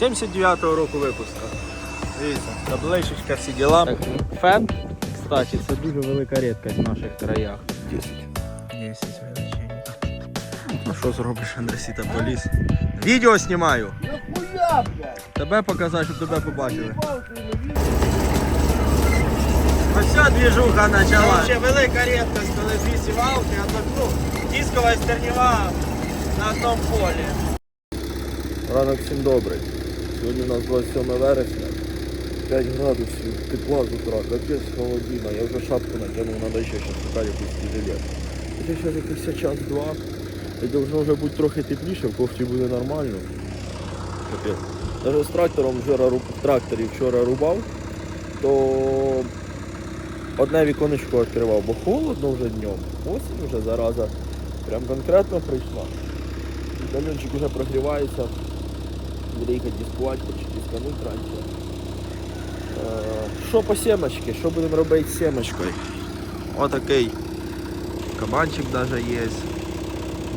79-го року випуску. Дивіться, табличечка, всі діла. Фен, кстати, це дуже велика рідкість в наших краях. 10. 10 величенько. Ну що зробиш, Андресіта поліз? Відео знімаю. Нахуя, блядь? Тебе показати, щоб тебе побачили. Ось вся движуха почала. Ще велика рідкість, коли дві сівалки, одна, ну, дискова і стернєва на одному полі. Ранок всім добрий. Сьогодні у нас 27 вересня. 5 градусів, тепла з утра, капець холодина. Я вже шапку натягнув, треба ще зараз шукати якийсь жилет. Це зараз якийсь час-два. І должно вже бути трохи тепліше, в кофті буде нормально. Капець. Навіть з трактором вчора в тракторі вчора рубав, то одне віконечко відкривав, бо холодно вже днем. Осінь вже зараза. Прям конкретно прийшла. Камінчик вже прогрівається. Буде їхати дискувати, чи дискануть раніше. Що по семечки? Що будемо робити з семечкою? Отакий кабанчик даже є.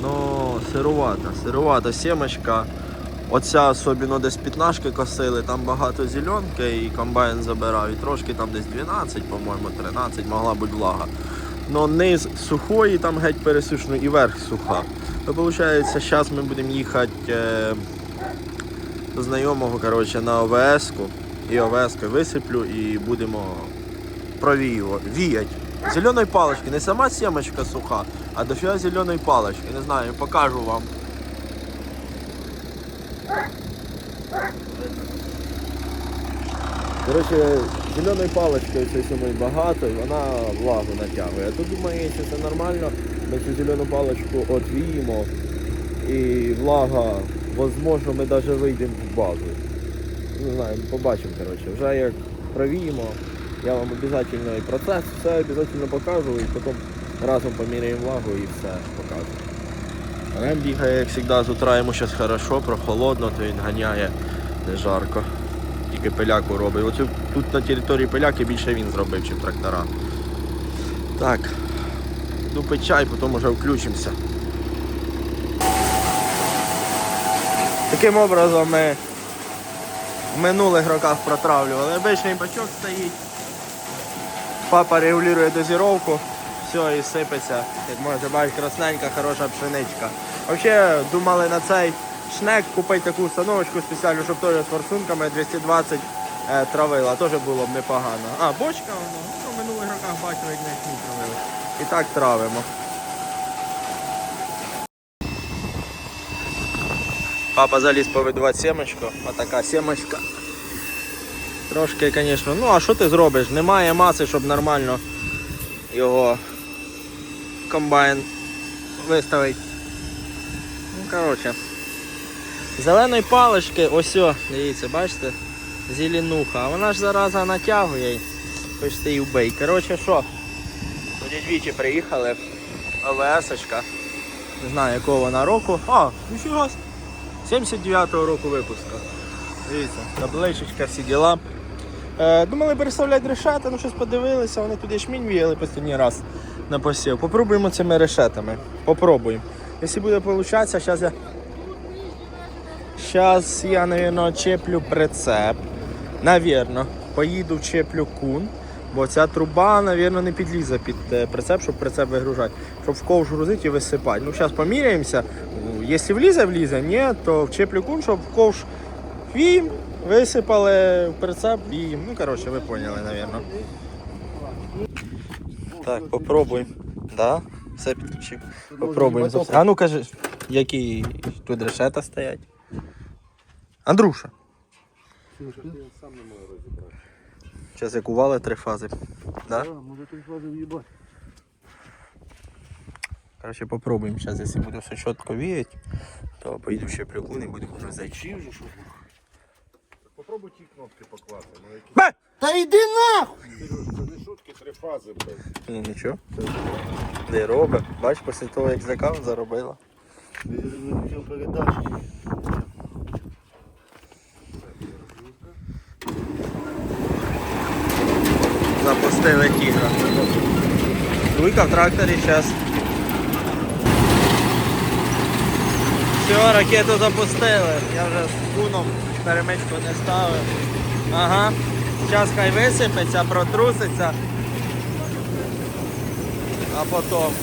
Но сирувата, сирувата сімочка. Оця особливо десь п'ятнашки косили, там багато зеленки і комбайн забирав. І трошки там десь 12, по-моєму, 13, могла бути влага. Но низ сухої, там геть пересушено і верх суха. То виходить, зараз ми будемо їхати е, знайомого коротше, на ОВС-ку. І ОВС-ку висиплю і будемо провіювати, віять. Зеленої палички, не сама сімочка суха, а дофіга зеленої палички. Не знаю, покажу вам. Коротше, зеленою паличкою цієї самої багато і вона влагу натягує. Тут думаю, якщо це нормально, ми цю зелену паличку отвіємо і влага, можливо, ми навіть вийдемо в базу. Не знаю, побачимо, коротше. Вже як провіємо, я вам обов'язково і процес, все обов'язково покажу і потім разом поміряємо влагу і все покажу. Рем бігає, як завжди, з утра йому зараз хорошо, прохолодно, то він ганяє, не жарко. Тільки пиляку робить. Оцю тут на території пиляки більше він зробив, ніж трактора. Так, пить чай, потім вже включимося. Таким образом ми в минулих роках протравлювали. Обичний бачок стоїть. Папа регулює дозировку, все і сипеться. Як можете бачити, красненька, хороша пшеничка. Взагалі думали на цей шнек купити таку установочку спеціальну, щоб теж з форсунками 220 е, травила. Теж було б непогано. А, бочка воно. Ну, в минулих роках бачив, як їх травили. І так травимо. Папа заліз повидувати сімочку. Отака сімочка. Трошки, звісно. Ну а що ти зробиш? Немає маси, щоб нормально його комбайн виставити. Ну, коротше. Зеленої палички, ось, дивіться, бачите? Зеленуха. А вона ж зараза натягує. Хоч ти і. Коротше, що? Тоді двічі приїхали. ОВС-очка. Не знаю якого вона року. А, ніфіга. 79-го року випуску. Дивіться, табличечка, всі діла. Е, думали переставляти решети, ну щось подивилися, вони туди шмінь віяли останній раз на посів. Попробуємо цими решетами. Попробуємо. Якщо буде получатися, зараз я. Зараз я, мабуть, чеплю прицеп. Навірно, поїду вчеплю кун, бо ця труба, мабуть, не підлізе під е, прицеп, щоб прицеп вигружати, щоб в ковш грузити і висипати. Ну, зараз поміряємося. Якщо влізе, влізе, ні, то вчеплю кун, щоб ковш віємо, висипали в прицеп і, ну, коротше, ви поняли, мабуть. Так, попробуємо. Да? Все підключив. Попробуємо. А ну кажи, які тут решета стоять. Андрюша. Зараз як ували три фази. Да? Може ти фази в'їбати. Короче, попробуємо зараз, якщо буде все чітко віяти, то поїду ще прикун і будемо вже зайти. Попробуй ті кнопки покласти. Ну, які... Бе! Та йди нахуй! Це не шутки, три фази, блядь. Ну нічого. Де робить. Бач, після того як закав, заробила. Не хотів передачі. Запустили тігра. Дуйка в тракторі зараз. Все, ракету запустили. Я вже з куном перемичку не ставив. Ага. Зараз хай висипеться, протруситься. А потім.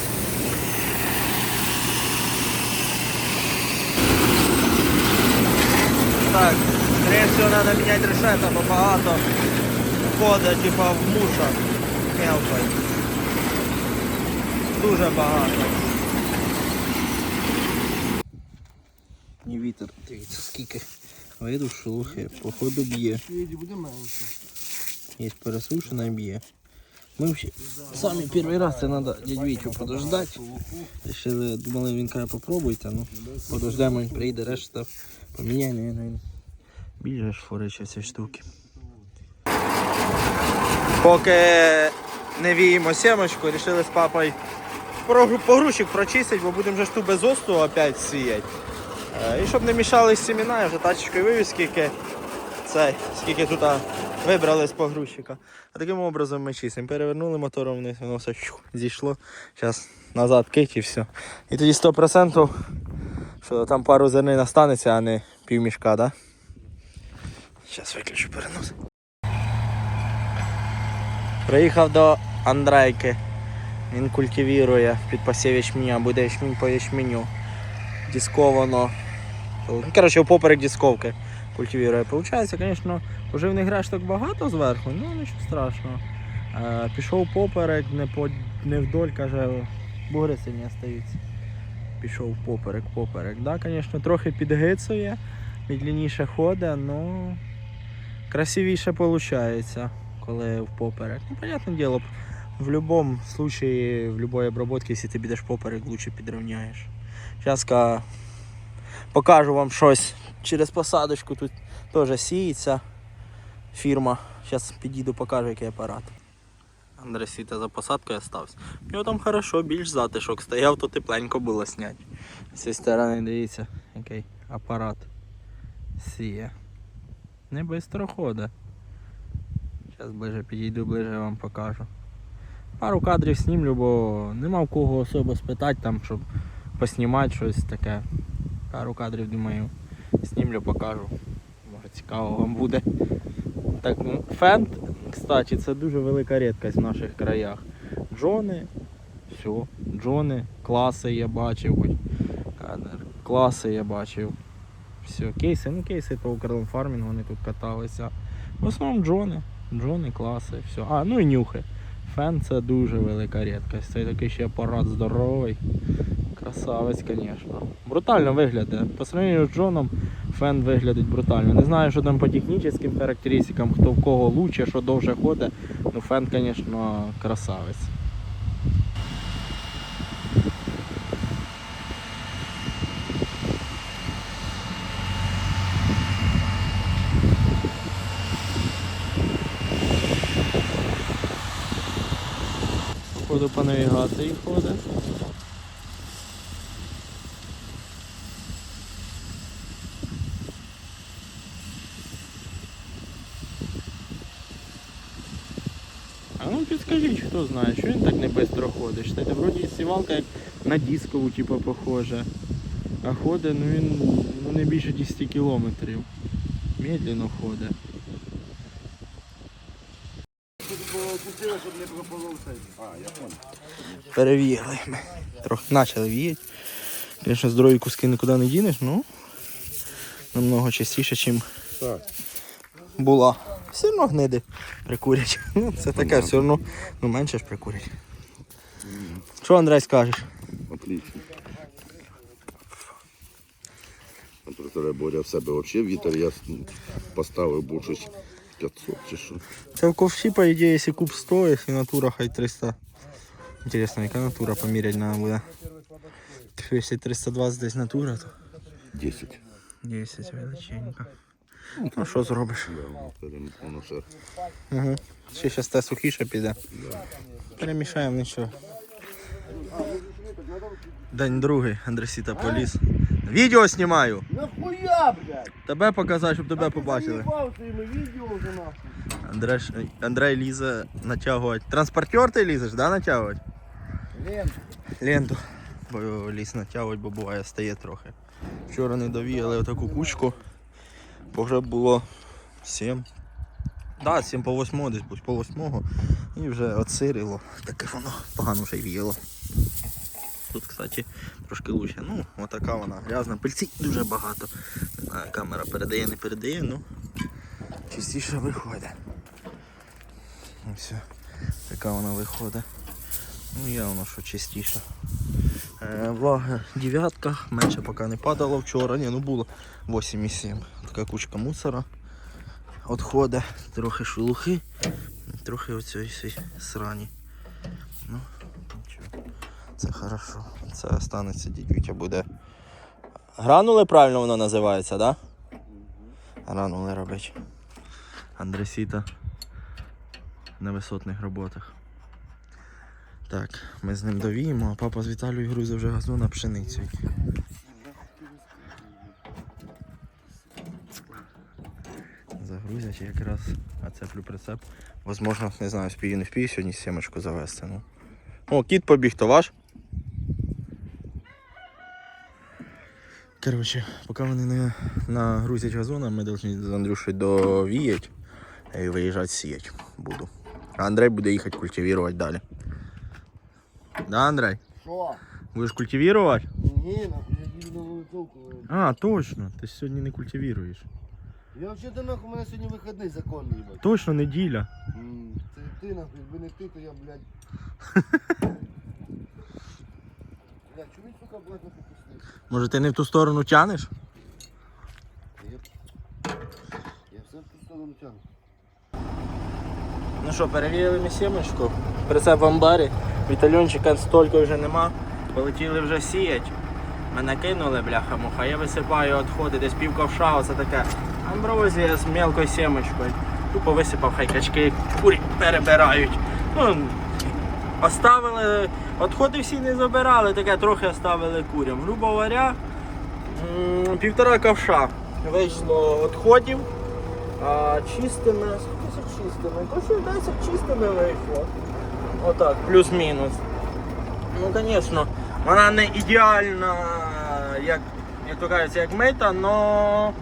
Так, скорее всего надо менять решета, бо багато входить типа в муша мелкой. Дуже багато. Не вітер, дивіться скільки. Виду шелухи, походу б'є. Є пересушена і б'є. Ми вообще самі перший раз це треба дядь Вітю подождати. Решили, думали, він каже, попробуйте, ну подождемо, він прийде, решта поміняє, не більше ж форича ці штуки. Поки не віємо сімочку, вирішили з папою погрузчик прочистити, бо будемо ж ту без осту опять сіяти. Е, І щоб не мішались сіміна, я вже тачечкою вивіз, скільки цей, скільки тут вибрали з погрузчика. А таким образом ми чистимо. Перевернули мотором вниз, воно все щух, зійшло. Зараз назад кить і все. І тоді 100%, що там пару зернин останеться, а не півмішка, да? Зараз виключу перенос. Приїхав до Андрейки. Він культивірує під посів ячменя, буде ячмінь по ячменю. Дисковано. Ну, коротше, поперек дисковки культивірує. Получається, звісно, поживних решток багато зверху, ну нічого страшного. Е, пішов поперек, не, по, не вдоль, каже, бугри сині остаються. Пішов поперек, поперек. Да, звісно, трохи підгицує, медленніше ходить, але красивіше виходить, коли в поперек. Ну, понятне діло, в будь-якому випадку, в будь-якій обробці, якщо ти підеш поперек, лучше підрівняєш. Зараз покажу вам щось через посадочку тут теж сіється фірма. Зараз підійду, покажу, який апарат. Андресіта за посадкою стався. У нього там хорошо, більш затишок стояв, то тепленько було зняти. З цієї сторони дивіться, який апарат сіє. Не бистро ходить. Зараз ближе підійду, ближе вам покажу. Пару кадрів знімлю, бо нема в кого особо спитати там, щоб поснімати щось таке. Пару кадрів, думаю, знімлю, покажу. Може цікаво вам буде. Так, ну, фент, кстати, це дуже велика рідкість в наших краях. Джони, все, джони, класи я бачив, кадр, класи я бачив. Все, кейси, ну кейси по Укрлем фармінгу вони тут каталися. В основному джони, джони, класи, все. А, ну і нюхи. Фен це дуже велика рідкість. Це такий ще апарат здоровий. Красавець, звісно. Брутально виглядає. По сравнению з Джоном фен виглядить брутально. Не знаю, що там по технічним характеристикам, хто в кого лучше, що довше ходить. Ну фен, звісно, красавець. Походу по навігації ходить. А ну підскажіть, хто знає, що він так не бистро ходить. Штати, вроді сівалка як на дискову, типу, похожа. А ходить, ну він ну, не більше 10 кілометрів. Медленно ходить. Пустили, щоб не пропало все. А, я понял. Перевіяли ми. Трохи почали віяти. Звісно, здорові куски нікуди не дінеш, ну намного частіше, ніж була. Все одно гниди прикурять. Ну, це таке, все одно ну, менше ж прикурять. Що, Андрей, скажеш? Отлично. Температура Боря в себе взагалі вітер, я поставив був 500 чи що. Це в ковші, по ідеї, якщо куб 100, якщо натура хай 300. Інтересно, яка натура поміряти треба буде. Якщо 320 десь натура, то 10. 10 величенько. Ну що зробиш? Ще Угу. Ще зараз те сухіше піде. Перемішаємо нічого. День другий, Андресіта поліз. Відео знімаю. Нахуя, блядь? Тебе показати, щоб тебе побачили. Андреш, Андрей лізе натягувати. Транспортер ти лізеш, да, натягувати? Лен, Ленту. Бо ліс натягувати, бо буває стає трохи. Вчора не довіяли отаку кучку. Вже було 7. Да, 7 по 8 десь будь по 8. І вже отсирило. Таке воно погано вже віяло. Тут, кстати, трошки лучше. Ну, отака вона грязна. Пильці дуже багато. Не знаю, камера передає, не передає, ну частіше виходить. І все. Така вона виходить. Ну явно, що частіше. Е, влага дев'ятка, менше поки не падало вчора, ні, ну було 8,7. Така кучка мусора. Отходить, трохи шелухи, трохи оцієї срані. Ну, нічого. Це хорошо. Це останеться дідютя буде. Гранули правильно воно називається, так? Да? Гранули робить. Андресіта на висотних роботах. Так, ми з ним довіємо, а папа з Віталією грузить вже газу на пшеницю. Загрузять якраз, а цеплю прицеп. Возможно, не знаю, спію, не впію сьогодні сімочку завести. Ну. О, кіт побіг, то ваш? Коротше, поки вони не нагрузять газон, а ми повинні з Андрюшею довіять і виїжджати сіять буду. А Андрей буде їхати культивувати далі. Да, Андрей? Що? Будеш культивувати? Ні, нахуй, я на. А, точно, ти сьогодні не культивуєш. Я взагалі нахуй, у мене сьогодні вихідний законний, їбать. Точно неділя. М, Це ти нахуй, якби не ти, то я, блядь. Блядь, чому він, сука, блядь, не попустив? Може ти не в ту сторону тянеш? Я, я все в ту сторону тягну. Ну що, перевірили ми сімочку. Прицеп в амбарі. Вітальончика стільки вже нема. Полетіли вже сіять. Мене кинули, бляха-муха. Я висипаю відходи, десь пів ковша, оце таке. Амброзія з мелкою сімочкою. Тупо висипав, хай качки курі перебирають. Ну, оставили, відходи всі не забирали, таке трохи оставили курям. Грубо говоря, півтора ковша вийшло відходів. А чистими, скільки чистими? Короче, 10 чистими вийшло. Отак, плюс-мінус. Ну, звісно, вона не ідеальна, як, як то кажеться, як мита, але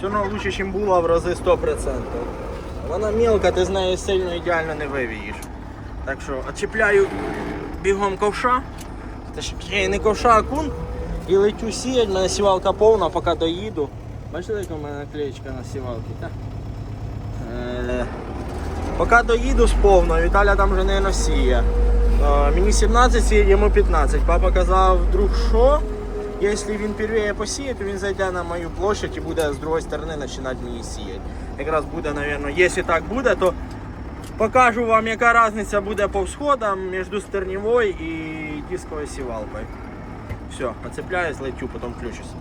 все одно краще, ніж була в рази 100%. Вона мілка, ти з нею сильно ідеально не вивієш. Так що очіпляю бігом ковша, точніше не ковша, а кун, і летю сіять, мене сівалка повна, поки доїду. Бачите, яка в мене наклеєчка на сівалці? Так? Е, Поки доїду з повною, Віталя там вже не носіє. Е, Мені 17 сіє, йому 15. Папа казав, вдруг що, якщо він первіє посіє, то він зайде на мою площадь і буде з другої сторони починати мені сіяти. Якраз буде, мабуть, якщо так буде, то покажу вам, яка різниця буде по всходам між стернівою і дисковою сівалкою. Все, оцепляюсь, летю, потім включусь.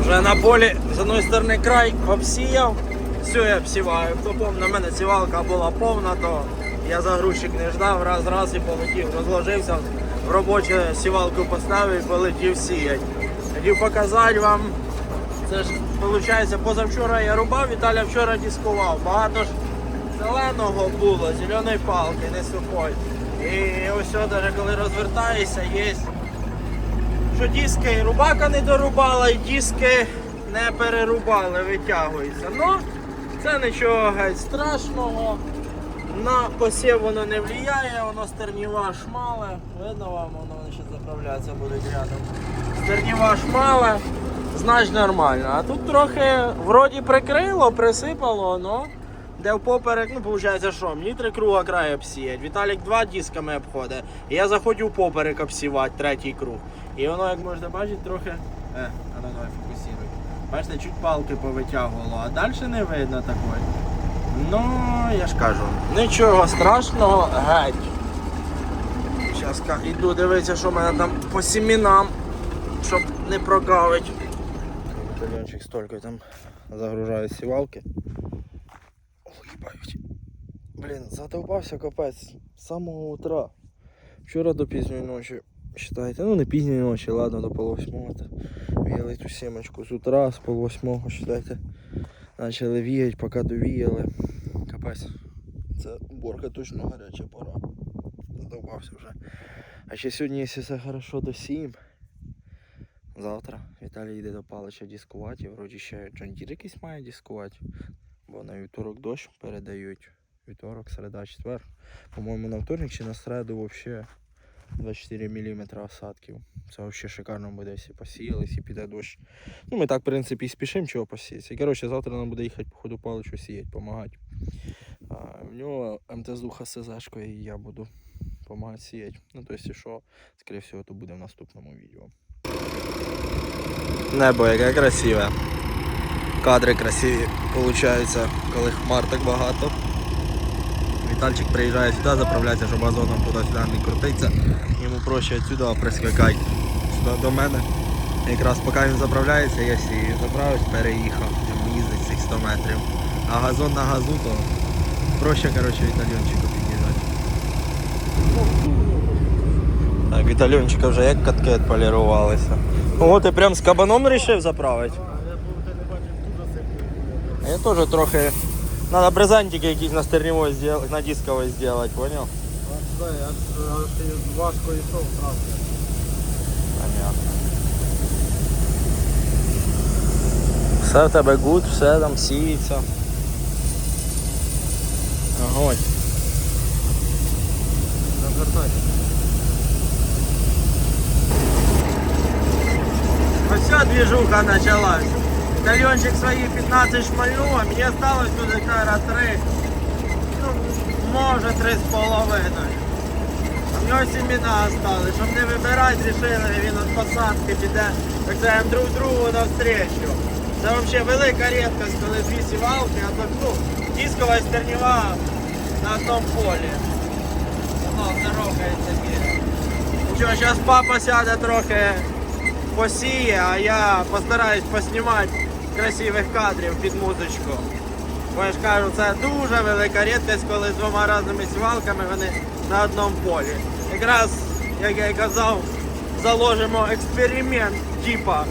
Вже на полі з одної сторони край обсіяв, все я обсіваю. Хто повна, в мене сівалка була повна, то я загрузчик не ждав, раз раз і полетів, розложився, в робочу сівалку поставив і полетів сіять. Хотів показати вам, це ж виходить, позавчора я рубав, Віталя вчора дискував. Багато ж зеленого було, зеленої палки, не сухої. І ось навіть коли розвертаєшся, є що диски рубака не дорубала і диски не перерубали, витягуються. Ну, це нічого геть страшного. На посів воно не впливає, воно стерніва шмале. Видно вам, воно ще заправлятися будуть рядом. Стерніва шмале, значить нормально. А тут трохи вроді прикрило, присипало, но де впоперек, ну виходить, що мені три круга край обсіять. Віталік два дисками обходить. Я заходжу впоперек обсівати, третій круг. І воно, як можна бачити, трохи. Е, а ну давай фокусируй. Бачите, чуть палки повитягувало, а далі не видно такої. Ну, я ж кажу, нічого страшного, геть. Зараз іду дивитися, що в мене там по сімінам, щоб не прогавить. Батальйончик столько там загружає сівалки. Ой. Блін, задовбався капець з самого утра. Вчора до пізньої ночі, считайте, ну не пізньої ночі, ладно, до пол восьмого. та Віяли цю сімочку з утра, з пол восьмого, считайте. Почали віяти, поки довіяли. Капець. Це уборка точно гаряча пора. Задовбався вже. А ще сьогодні, якщо все хорошо, до 7. Завтра Віталій йде до Палича дискувати. Вроді ще Джон Дір якийсь має дискувати. Бо на вівторок дощ передають. Вівторок, середа, четвер. По-моєму, на вторник чи на середу взагалі 24 мм осадків. Це взагалі шикарно буде, якщо посіяли, якщо піде дощ. Ну, ми так, в принципі, і спішимо, чого посіяти. Коротше, завтра нам буде їхати по ходу Паличу сіяти, допомагати. В нього МТЗуха з СЗшкою і я буду допомагати сіяти. Ну, тобто, якщо що, скоріше всього, то буде в наступному відео. Небо яке красиве. Кадри красиві получаються, коли хмар так багато. Вітальчик приїжджає сюди, заправляється, щоб газоном туди-сюди не крутиться. Йому проще відсюди прискакати сюди до мене. Якраз поки він заправляється, я сію. Заправився, переїхав. Йому їздить цих 100 метрів. А газон на газу, то проще коротше, вітальончику під'їжджати. Так, вітальончика вже як катки відполірувалися. О, ти прям з кабаном вирішив заправити? А я теж трохи. Надо брезантики якісь на стерневой сделать, на дисковой сделать, понял? Да, я ж важко йшов зразу. Понятно. Все в тебе гуд, все там сіється. Огонь. Завертай. Ось вся движуха началась. Тальончик свои 15 шмальнул, а мне осталось тут, наверное, 3. Ну, може 3 з половиною. А в нього сімена остались. Щоб не вибирати, рішили, він від посадки піде, так скажем, друг другу навстречу. Це взагалі велика рідкость, коли дві сівалки, а то ну, дискова і стернєва на одному полі. Воно не рухається. Нічого, зараз папа сяде трохи посіє, а я постараюсь поснімати красивих кадрів під музичку. Бо я ж кажу, це дуже велика рідкість, коли з двома різними сівалками вони на одному полі. Якраз, як я і казав, заложимо експеримент, типа,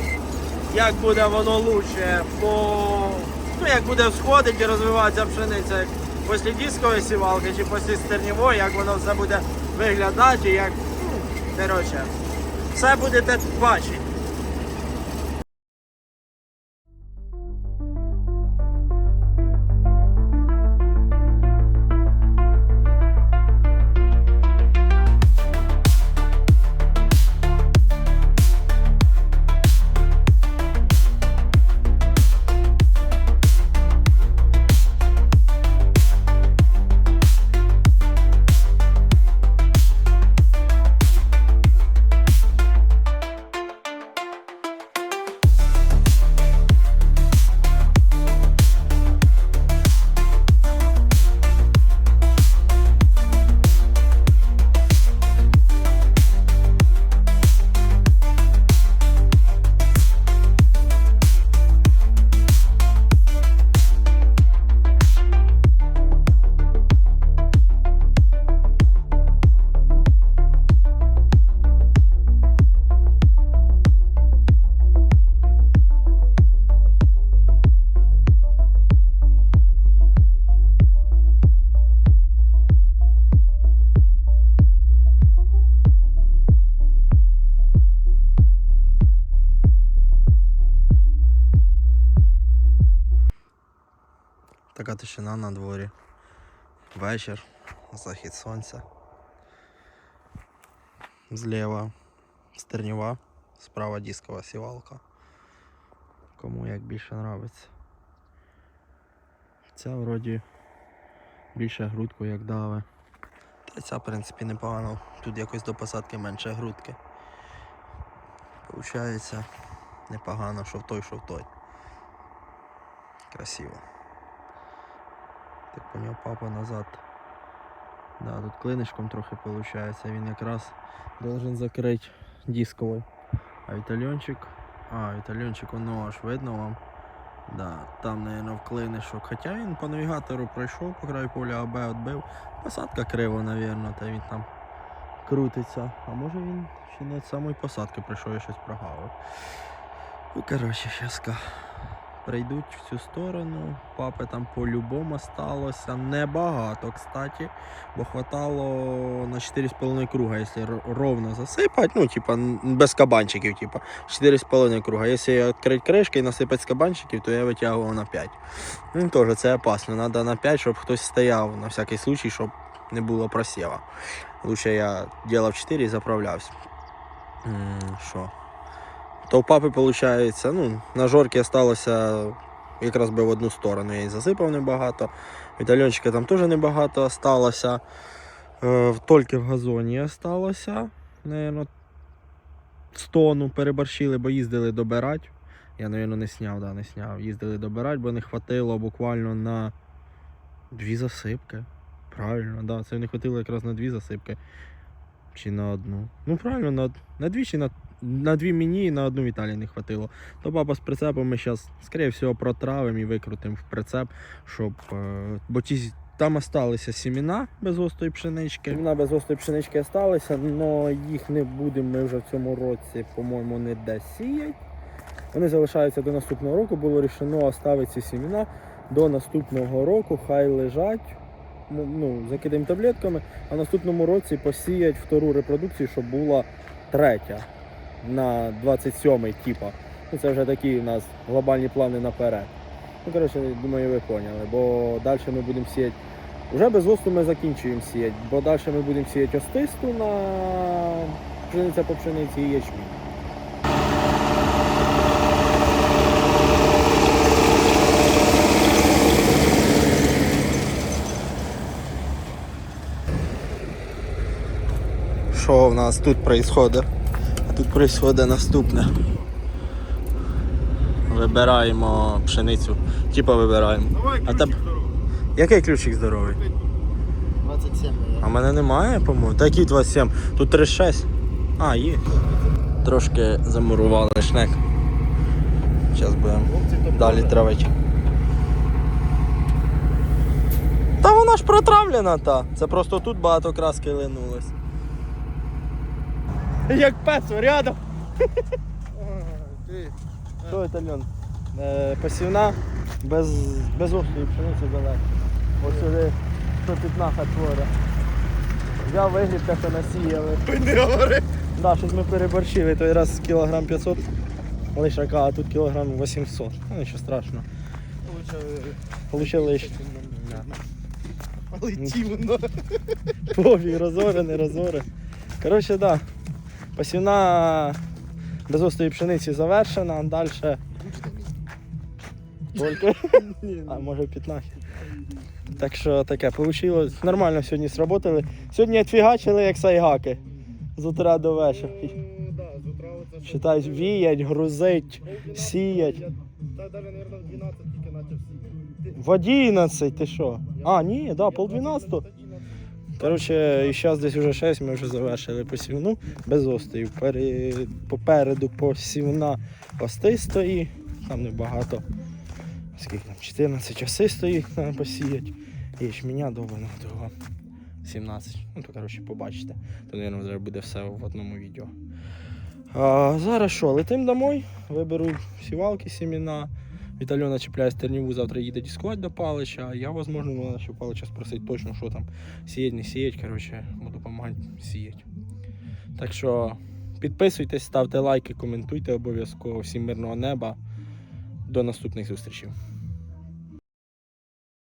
як буде воно лучше, по... ну, як буде всходити і розвиватися пшениця після дискової сівалки чи після стернівої, як воно все буде виглядати, як, ну, коротше, все будете бачити. Така тишина на дворі. Вечір, захід сонця. Зліва стернєва, справа дискова сівалка. Кому як більше нравиться. Ця вроді більше грудку як даве. Та ця, в принципі, непогано. Тут якось до посадки менше грудки. Получається непогано, що в той, що в той. Красиво. Так поняв папа назад. Да, тут клинишком трохи виходить. Він якраз должен закрити дисковий. А вітальончик. А, вітальончик воно аж видно вам. Да, там, наверное, в клинишок. Хоча він по навігатору пройшов по краю поля АБ відбив. Посадка криво, наверное, та він там крутиться. А може він ще не з самої посадки прийшов, я щось прогавив. Ну, коротше, щас прийдуть в цю сторону. Папи там по-любому сталося небагато, кстати, бо хватало на 4,5 круга, якщо ровно засипати, ну, типа, без кабанчиків, типа, 4,5 круга. Якщо відкрити кришки і насипати з кабанчиків, то я витягував на 5. Ну, теж це опасно. Треба на 5, щоб хтось стояв на всякий случай, щоб не було просіва. Лучше я делав 4 і заправлявся. Що? То у папи, виходить, ну, на жорки осталося якраз би в одну сторону. Я і засипав небагато. Вітальончика там теж небагато осталося. Е, тільки в газоні осталося. Наверно, 100 тонну переборщили, бо їздили добирати. Я, напевно, не сняв, да, не сняв. Їздили добирати, бо не хватило буквально на дві засипки. Правильно, да. Це не хватило якраз на дві засипки. Чи на одну. Ну, правильно, на, на дві чи на, на дві мені і на одну Віталії не хватило. То папа з прицепом ми зараз, скоріше всього, протравимо і викрутимо в прицеп, щоб. Е, бо ті, там осталися сімена безостої пшенички. Сімена безостої пшенички осталися, але їх не будемо ми вже в цьому році, по-моєму, ніде сіяти. Вони залишаються до наступного року. Було рішено оставити ці сімена до наступного року, хай лежать. Ну, закидаємо таблетками, а наступному році посіять втору репродукцію, щоб була третя на 27-й, типа. Ну, це вже такі у нас глобальні плани наперед. Ну, коротше, думаю, ви поняли, бо далі ми будемо сіяти. Уже без осту ми закінчуємо сіяти, бо далі ми будемо сіяти остисту на пшениця по пшениці і ячмінь. Що в нас тут відбувається? Тут відбувається наступне. Вибираємо пшеницю. Типа вибираємо. А тебе... Який ключик здоровий? 27 А в мене немає, по-моєму. Та який 27? Тут 36. А, є. Трошки замурували шнек. Зараз будемо далі травити. Та вона ж протравлена та. Це просто тут багато краски линулось. Як пес рядом. Що це, Льон? Е, посівна без, без острої пшениці далеко. Ось сюди 115 творя. Взяв вигляд, що насіяли. Не говори. Да, щось ми переборщили. Той раз кілограм 500 лишака, а тут кілограм 800. Ну нічого страшного. Получили ще. Летів, Пофіг, розори, не розори. Коротше, так. Да. Посівна без острої пшениці завершена, а далі. Тільки. А може 15. Так що таке, вийшло. Нормально сьогодні сработали. Сьогодні відфігачили як сайгаки. З утра до вечора. Считай, віять, грузить, сіять. Та навіть, мабуть, в 12 тільки почав сіяти. В 11, ти що? А, ні, да, пол 12. Коротше, і зараз десь вже 6, ми вже завершили посівну без. Пере... Попереду посівна остистої, там небагато. Скільки там? 14 остистої треба посіять. І ячменя довбано того 17. Ну, то коротше побачите. То, мабуть, вже буде все в одному відео. А, зараз що, летим домой, виберу сівалки, сімена. Вітальона чіпляє стерніву, завтра їде дискувати до Палича, а я, возможно, вона ще Палича спросити точно, що там сіять, не сіять. Коротше, буду допомагати сіять. Так що підписуйтесь, ставте лайки, коментуйте обов'язково. Всім мирного неба. До наступних зустрічей.